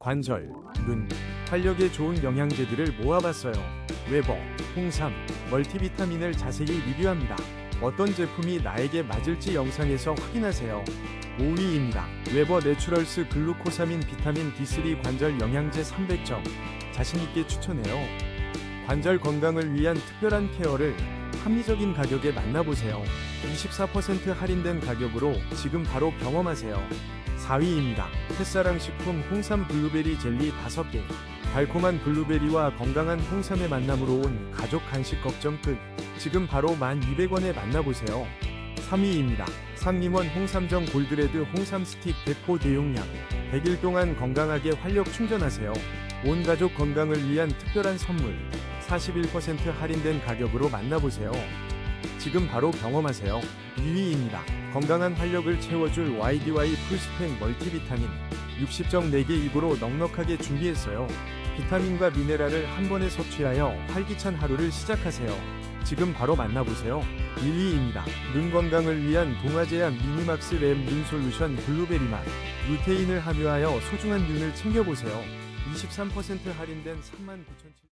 관절, 눈, 활력에 좋은 영양제들을 모아봤어요. 웨버, 홍삼, 멀티비타민을 자세히 리뷰합니다. 어떤 제품이 나에게 맞을지 영상에서 확인하세요. 5위입니다. 웨버 내추럴스 글루코사민 비타민 D3 관절 영양제 300점. 자신있게 추천해요. 관절 건강을 위한 특별한 케어를 합리적인 가격에 만나보세요. 24% 할인된 가격으로 지금 바로 경험하세요. 4위입니다. 햇사랑 식품 홍삼 블루베리 젤리 5개. 달콤한 블루베리와 건강한 홍삼의 만남으로 온 가족 간식 걱정 끝. 지금 바로 1200원에 만나보세요. 3위입니다. 상림원 홍삼정 골드레드 홍삼 스틱 대포 대용량. 100일 동안 건강하게 활력 충전하세요. 온 가족 건강을 위한 특별한 선물. 41% 할인된 가격으로 만나보세요. 지금 바로 경험하세요. 2위입니다. 건강한 활력을 채워줄 YDY 풀스펙 멀티비타민 60정 4개 입으로 넉넉하게 준비했어요. 비타민과 미네랄을 한 번에 섭취하여 활기찬 하루를 시작하세요. 지금 바로 만나보세요. 1위입니다. 눈 건강을 위한 동아제약 미니막스 램 눈 솔루션 블루베리 맛 루테인을 함유하여 소중한 눈을 챙겨보세요. 23% 할인된 39,700원